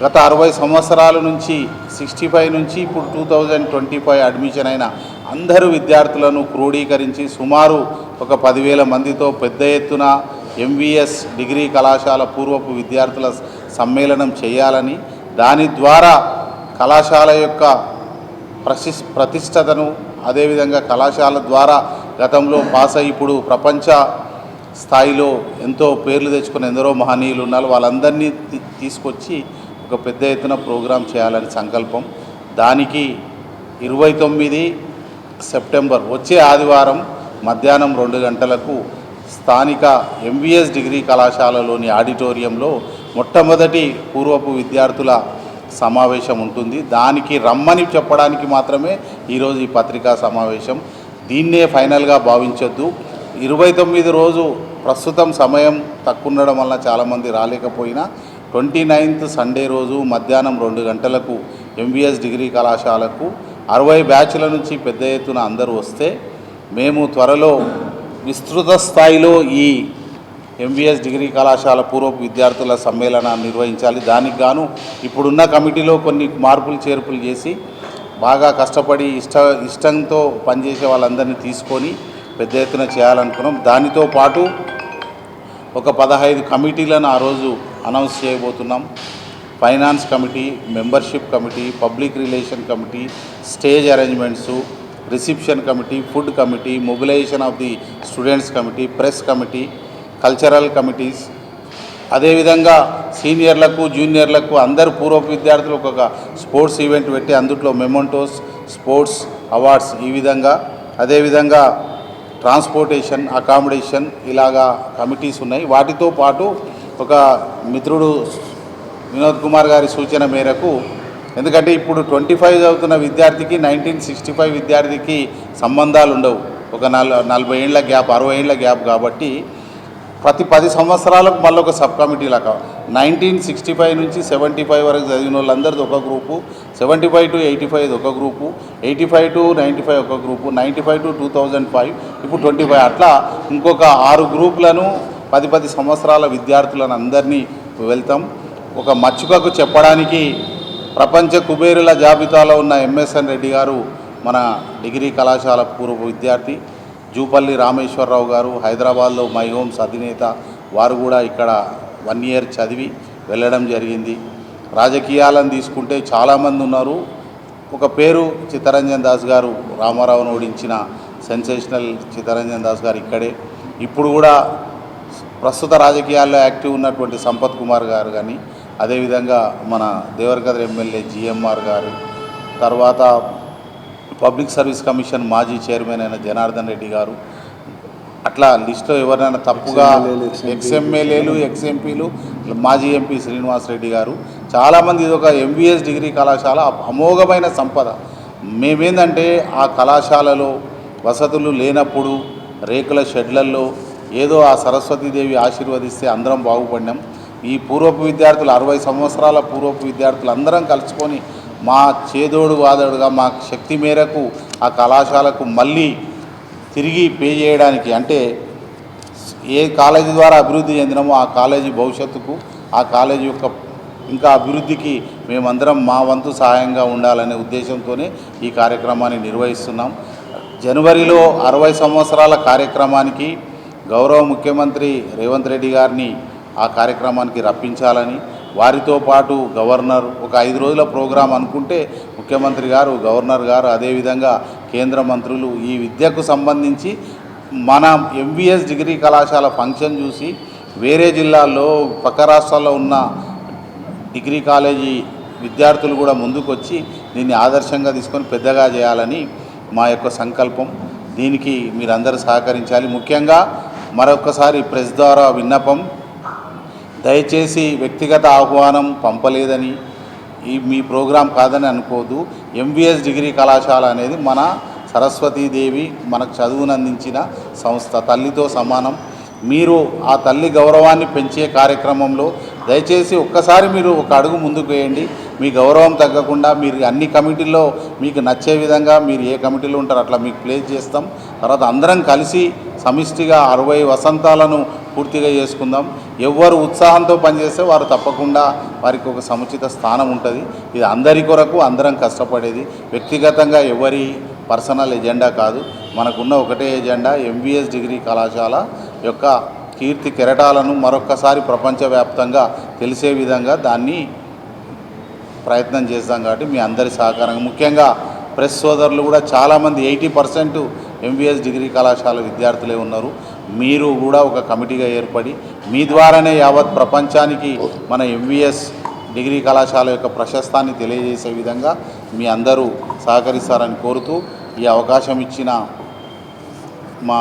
గత అరవై సంవత్సరాల నుంచి సిక్స్టీ ఫైవ్ నుంచి ఇప్పుడు two thousand twenty five admission అయిన అందరు విద్యార్థులను క్రోడీకరించి సుమారు ఒక పదివేల మందితో పెద్ద ఎత్తున ఎంవిఎస్ డిగ్రీ కళాశాల పూర్వపు విద్యార్థుల సమ్మేళనం చేయాలని దాని ద్వారా కళాశాల యొక్క ప్రశి ప్రతిష్టతను అదేవిధంగా కళాశాల ద్వారా గతంలో పాస్ అయ్యి ఇప్పుడు ప్రపంచ స్థాయిలో ఎంతో పేర్లు తెచ్చుకుని ఎందరో మహనీయులు ఉన్నారు. వాళ్ళందరినీ తీసుకొచ్చి ఒక పెద్ద ఎత్తున ప్రోగ్రాం చేయాలని సంకల్పం. దానికి ఇరవై తొమ్మిది సెప్టెంబర్ వచ్చే ఆదివారం మధ్యాహ్నం రెండు గంటలకు స్థానిక ఎంవిఎస్ డిగ్రీ కళాశాలలోని ఆడిటోరియంలో మొట్టమొదటి పూర్వపు విద్యార్థుల సమావేశం ఉంటుంది. దానికి రమ్మని చెప్పడానికి మాత్రమే ఈరోజు ఈ పత్రికా సమావేశం. దీన్నే ఫైనల్గా భావించొద్దు. ఇరవై తొమ్మిది రోజు ప్రస్తుతం సమయం తక్కువ ఉండడం వల్ల చాలామంది రాలేకపోయినా ట్వంటీ నైన్త్ సండే రోజు మధ్యాహ్నం రెండు గంటలకు ఎంబీఎస్ డిగ్రీ కళాశాలకు అరవై బ్యాచ్ల నుంచి పెద్ద ఎత్తున అందరూ వస్తే మేము త్వరలో విస్తృత స్థాయిలో ఈ ఎంబీఎస్ డిగ్రీ కళాశాల పూర్వపు విద్యార్థుల సమ్మేళనాన్ని నిర్వహించాలి. దానికి గాను ఇప్పుడున్న కమిటీలో కొన్ని మార్పులు చేర్పులు చేసి బాగా కష్టపడి ఇష్ట ఇష్టంతో పనిచేసే వాళ్ళందరినీ తీసుకొని పెద్ద ఎత్తున చేయాలనుకున్నాం. దానితో పాటు ఒక పదహైదు కమిటీలను ఆ రోజు అనౌన్స్ చేయబోతున్నాం. Finance committee membership committee public relation committee stage arrangements reception committee food committee mobilisation of the students committee press committee cultural committees. అదేవిధంగా సీనియర్లకు జూనియర్లకు అందరు పూర్వపు విద్యార్థులకు ఒక స్పోర్ట్స్ ఈవెంట్ పెట్టి అందుట్లో మెమోంటోస్ స్పోర్ట్స్ అవార్డ్స్ ఈ విధంగా. అదేవిధంగా ట్రాన్స్పోర్టేషన్ అకామిడేషన్ ఇలాగా కమిటీస్ ఉన్నాయి. వాటితో పాటు ఒక మిత్రుడు వినోద్ కుమార్ గారి సూచన మేరకు ఎందుకంటే ఇప్పుడు ట్వంటీ ఫైవ్ చదువుతున్న విద్యార్థికి నైన్టీన్ సిక్స్టీ ఫైవ్ విద్యార్థికి సంబంధాలు ఉండవు. ఒక నల్ నలభై ఏళ్ళ గ్యాప్ అరవై ఏళ్ళ గ్యాప్ కాబట్టి ప్రతి పది సంవత్సరాలకు మళ్ళీ ఒక సబ్ కమిటీ లాగా. నైన్టీన్ సిక్స్టీ ఫైవ్ నుంచి సెవెంటీ ఫైవ్ వరకు చదివిన వాళ్ళందరిది ఒక group seventy five to eighty five ఒక group eighty five to ninety five ఒక group ninety five to two thousand five ఇప్పుడు ట్వంటీ ఫైవ్ అట్లా ఇంకొక ఆరు గ్రూపులను పది పది సంవత్సరాల విద్యార్థులను అందరినీ వెళ్తాం. ఒక మచ్చుకకు చెప్పడానికి ప్రపంచ కుబేరుల జాబితాలో ఉన్న ఎంఎస్ఎన్ రెడ్డి గారు మన డిగ్రీ కళాశాల పూర్వ విద్యార్థి. జూపల్లి రామేశ్వరరావు గారు హైదరాబాద్లో మై హోమ్స్ అధినేత. వారు కూడా ఇక్కడ వన్ ఇయర్ చదివి వెళ్ళడం జరిగింది. రాజకీయాలను తీసుకుంటే చాలామంది ఉన్నారు. ఒక పేరు చిత్తరంజన్ దాస్ గారు రామారావును ఓడించిన సెన్సేషనల్ చిత్తరంజన్ దాస్ గారు ఇక్కడే. ఇప్పుడు కూడా ప్రస్తుత రాజకీయాల్లో యాక్టివ్ ఉన్నటువంటి సంపత్ కుమార్ గారు కానీ అదేవిధంగా మన దేవరకద్ర ఎమ్మెల్యే జిఎంఆర్ గారు తర్వాత పబ్లిక్ సర్వీస్ కమిషన్ మాజీ చైర్మన్ అయిన జనార్దన్ రెడ్డి గారు అట్లా లిస్టులో ఎవరైనా తప్పుగా ఎక్స్ఎమ్మెల్యేలు ఎక్స్ఎంపీలు మాజీ ఎంపీ శ్రీనివాసరెడ్డి గారు చాలామంది ఇది ఒక ఎంబీఎస్ డిగ్రీ కళాశాల అమోఘమైన సంపద. మేమేందంటే ఆ కళాశాలలో వసతులు లేనప్పుడు రేకుల షెడ్లల్లో ఏదో ఆ సరస్వతీదేవి ఆశీర్వదిస్తే అందరం బాగుపడినాం. ఈ పూర్వపు విద్యార్థులు అరవై సంవత్సరాల పూర్వపు విద్యార్థులు అందరం కలుసుకొని మా చేదోడు వాదోడుగా మా శక్తి మేరకు ఆ కళాశాలకు మళ్ళీ తిరిగి పే చేయడానికి అంటే ఏ కాలేజీ ద్వారా అభివృద్ధి చెందినామో ఆ కాలేజీ భవిష్యత్తుకు ఆ కాలేజీ యొక్క ఇంకా అభివృద్ధికి మేమందరం మా వంతు సహాయంగా ఉండాలనే ఉద్దేశంతోనే ఈ కార్యక్రమాన్ని నిర్వహిస్తున్నాం. జనవరిలో అరవై సంవత్సరాల కార్యక్రమానికి గౌరవ ముఖ్యమంత్రి రేవంత్ రెడ్డి గారిని ఆ కార్యక్రమానికి రప్పించాలని వారితో పాటు గవర్నర్ ఒక ఐదు రోజుల ప్రోగ్రాం అనుకుంటే ముఖ్యమంత్రి గారు గవర్నర్ గారు అదేవిధంగా కేంద్ర మంత్రులు ఈ విద్యకు సంబంధించి మన ఎంబీఎస్ డిగ్రీ కళాశాల ఫంక్షన్ చూసి వేరే జిల్లాల్లో పక్క రాష్ట్రాల్లో ఉన్న డిగ్రీ కాలేజీ విద్యార్థులు కూడా ముందుకొచ్చి దీన్ని ఆదర్శంగా తీసుకొని పెద్దగా చేయాలని మా యొక్క సంకల్పం. దీనికి మీరందరూ సహకరించాలి. ముఖ్యంగా మరొకసారి ప్రెస్ ద్వారా విన్నపం. దయచేసి వ్యక్తిగత ఆహ్వానం పంపలేదని ఈ మీ ప్రోగ్రాం కాదని అనుకోదు ఎంవిఎస్ డిగ్రీ కళాశాల అనేది మన సరస్వతీదేవి మనకు చదువునందించిన సంస్థ తల్లితో సమానం. మీరు ఆ తల్లి గౌరవాన్ని పెంచే కార్యక్రమంలో దయచేసి ఒక్కసారి మీరు ఒక అడుగు ముందుకు వేయండి. మీ గౌరవం తగ్గకుండా మీరు అన్ని కమిటీల్లో మీకు నచ్చే విధంగా మీరు ఏ కమిటీలో ఉంటారో అట్లా మీకు ప్లేస్ చేస్తాం. తర్వాత అందరం కలిసి సమిష్టిగా అరవై వసంతాలను పూర్తిగా చేసుకుందాం. ఎవరు ఉత్సాహంతో పనిచేస్తే వారు తప్పకుండా వారికి ఒక సముచిత స్థానం ఉంటుంది. ఇది అందరి కొరకు అందరం కష్టపడేది. వ్యక్తిగతంగా ఎవరి పర్సనల్ ఎజెండా కాదు. మనకున్న ఒకటే ఎజెండా ఎంబీఎస్ డిగ్రీ కళాశాల యొక్క కీర్తి కెరటాలను మరొక్కసారి ప్రపంచవ్యాప్తంగా తెలిసే విధంగా దాన్ని ప్రయత్నం చేస్తాం కాబట్టి మీ అందరి సహకారం ముఖ్యంగా ప్రెస్ సోదరులు కూడా చాలామంది ఎయిటీ పర్సెంట్ ఎంబీఎస్ డిగ్రీ కళాశాల విద్యార్థులే ఉన్నారు. మీరు కూడా ఒక కమిటీగా ఏర్పడి మీ ద్వారానే యావత్ ప్రపంచానికి మన ఎంబీఎస్ డిగ్రీ కళాశాల యొక్క ప్రశస్తాన్ని తెలియజేసే విధంగా మీ అందరూ సహకరిస్తారని కోరుతూ ఈ అవకాశం ఇచ్చిన మా